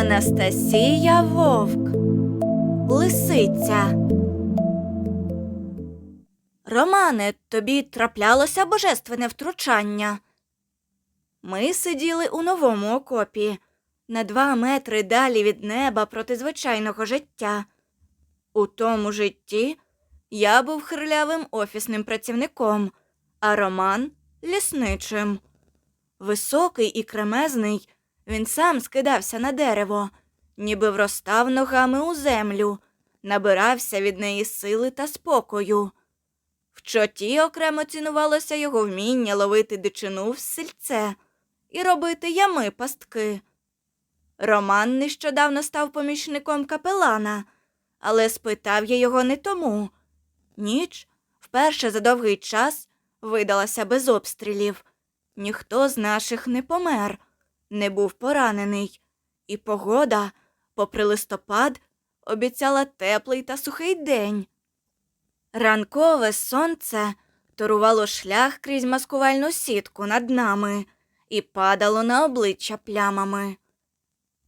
Анастасія Вовк. Лисиця. Романе, тобі траплялося божественне втручання. Ми сиділи у новому окопі, на два метри далі від неба проти звичайного життя. У тому житті я був хирлявим офісним працівником, а Роман лісничим. Високий і кремезний, він сам скидався на дерево, ніби вростав ногами у землю, набирався від неї сили та спокою. В чоті окремо цінувалося його вміння ловити дичину в сільце і робити ями пастки. Роман нещодавно став помічником капелана, але спитав я його не тому. Ніч вперше за довгий час видалася без обстрілів. Ніхто з наших не помер, не був поранений, і погода, попри листопад, обіцяла теплий та сухий день. Ранкове сонце торувало шлях крізь маскувальну сітку над нами і падало на обличчя плямами.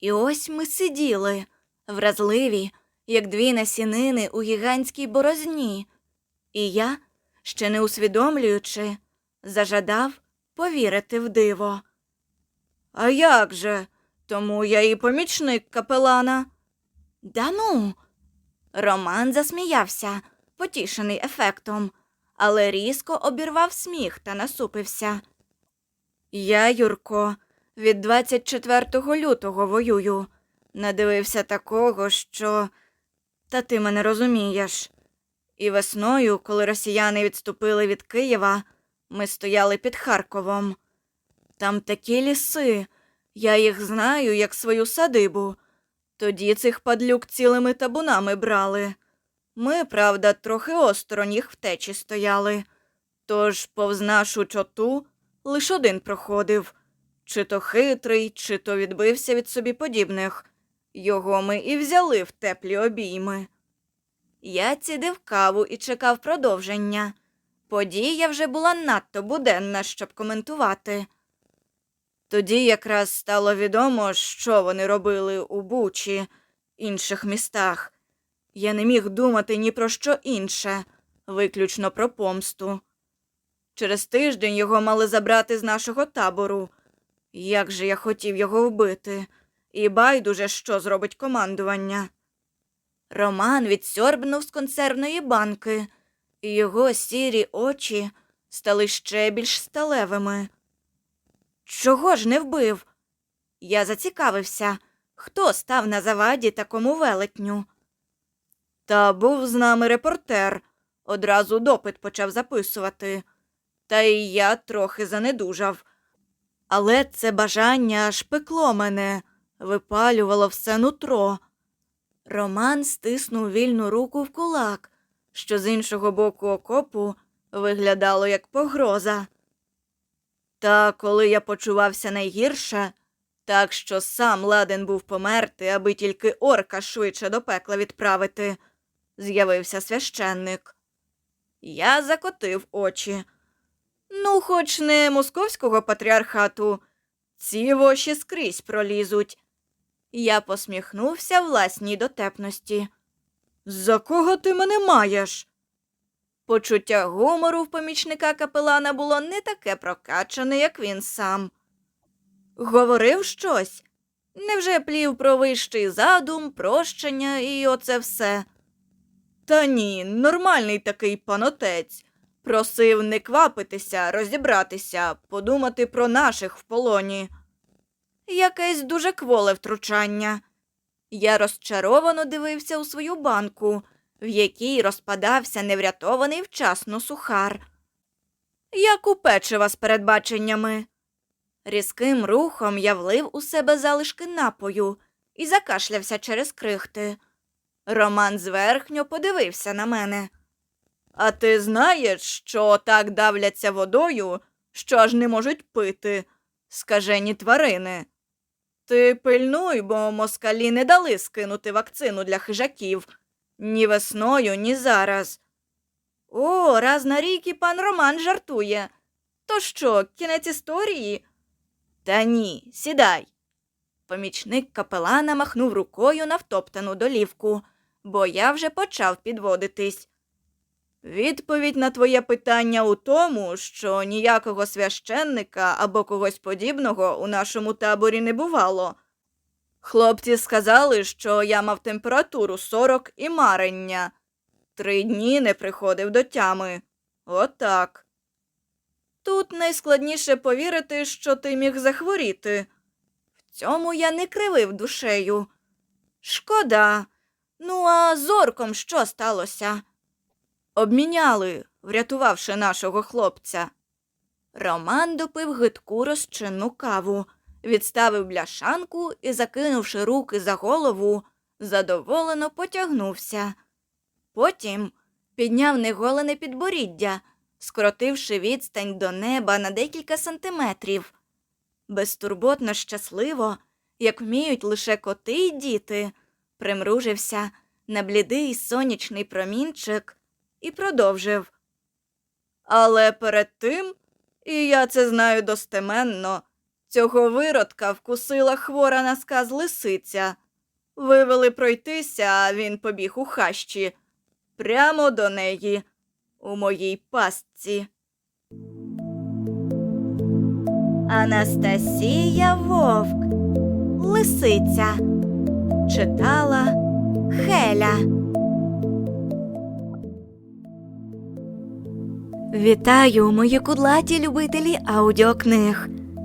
І ось ми сиділи, вразливі, як дві насінини у гігантській борозні, і я, ще не усвідомлюючи, зажадав повірити в диво. А як же? Тому я і помічник капелана. Да ну. Роман засміявся, потішений ефектом, але різко обірвав сміх та насупився. Я, Юрко, від 24 лютого воюю. Надивився такого, що. Та ти мене розумієш. І весною, коли росіяни відступили від Києва, ми стояли під Харковом. Там такі ліси, я їх знаю, як свою садибу. Тоді цих падлюк цілими табунами брали. Ми, правда, трохи осторонь їх втечі стояли. Тож повз нашу чоту лиш один проходив чи то хитрий, чи то відбився від собі подібних. Його ми і взяли в теплі обійми. Я цідив каву і чекав продовження. Подія вже була надто буденна, щоб коментувати. Тоді якраз стало відомо, що вони робили у Бучі, інших містах. Я не міг думати ні про що інше, виключно про помсту. Через тиждень його мали забрати з нашого табору. Як же я хотів його вбити, і байдуже, що зробить командування. Роман відсьорбнув з консервної банки, і його сірі очі стали ще більш сталевими. Чого ж не вбив? Я зацікавився, хто став на заваді такому велетню. Та був з нами репортер, одразу допит почав записувати. Та й я трохи занедужав. Але це бажання аж пекло мене, випалювало все нутро. Роман стиснув вільну руку в кулак, що з іншого боку окопу виглядало як погроза. Та коли я почувався найгірше, так що сам ладен був померти, аби тільки орка швидше до пекла відправити, з'явився священник. Я закотив очі. Ну, хоч не московського патріархату, ці воші скрізь пролізуть. Я посміхнувся власній дотепності. За кого ти мене маєш? Почуття гумору в помічника капелана було не таке прокачане, як він сам. Говорив щось. Невже плів про вищий задум, прощення і оце все? Та ні, нормальний такий панотець. Просив не квапитися, розібратися, подумати про наших в полоні. Якесь дуже кволе втручання. Я розчаровано дивився у свою банку, в якій розпадався неврятований вчасно сухар. Як у печива з передбаченнями. Різким рухом я влив у себе залишки напою і закашлявся через крихти. Роман зверхньо подивився на мене. А ти знаєш, що так давляться водою, що аж не можуть пити, скажені тварини. Ти пильнуй, бо москалі не дали скинути вакцину для хижаків ні весною, ні зараз. О, раз на рік і пан Роман жартує. То що, кінець історії? Та ні, сідай. Помічник капелана махнув рукою на втоптану долівку, бо я вже почав підводитись. Відповідь на твоє питання у тому, що ніякого священника або когось подібного у нашому таборі не бувало. Хлопці сказали, що я мав температуру 40 і марення. Три дні не приходив до тями. Отак. Тут найскладніше повірити, що ти міг захворіти. В цьому я не кривив душею. Шкода. Ну, а з орком що сталося? Обміняли, врятувавши нашого хлопця. Роман допив гидку розчинну каву, відставив бляшанку і, закинувши руки за голову, задоволено потягнувся. Потім підняв неголене підборіддя, скоротивши відстань до неба на декілька сантиметрів. Безтурботно щасливо, як вміють лише коти й діти, примружився на блідий сонячний промінчик і продовжив. Але перед тим, і я це знаю достеменно, цього виродка вкусила хвора на сказ лисиця. Вивели пройтися, а він побіг у хащі, прямо до неї, у моїй пастці. Анастасія Вовк, Лисиця. Читала Хеля. Вітаю, мої кудлаті любителі аудіокниг.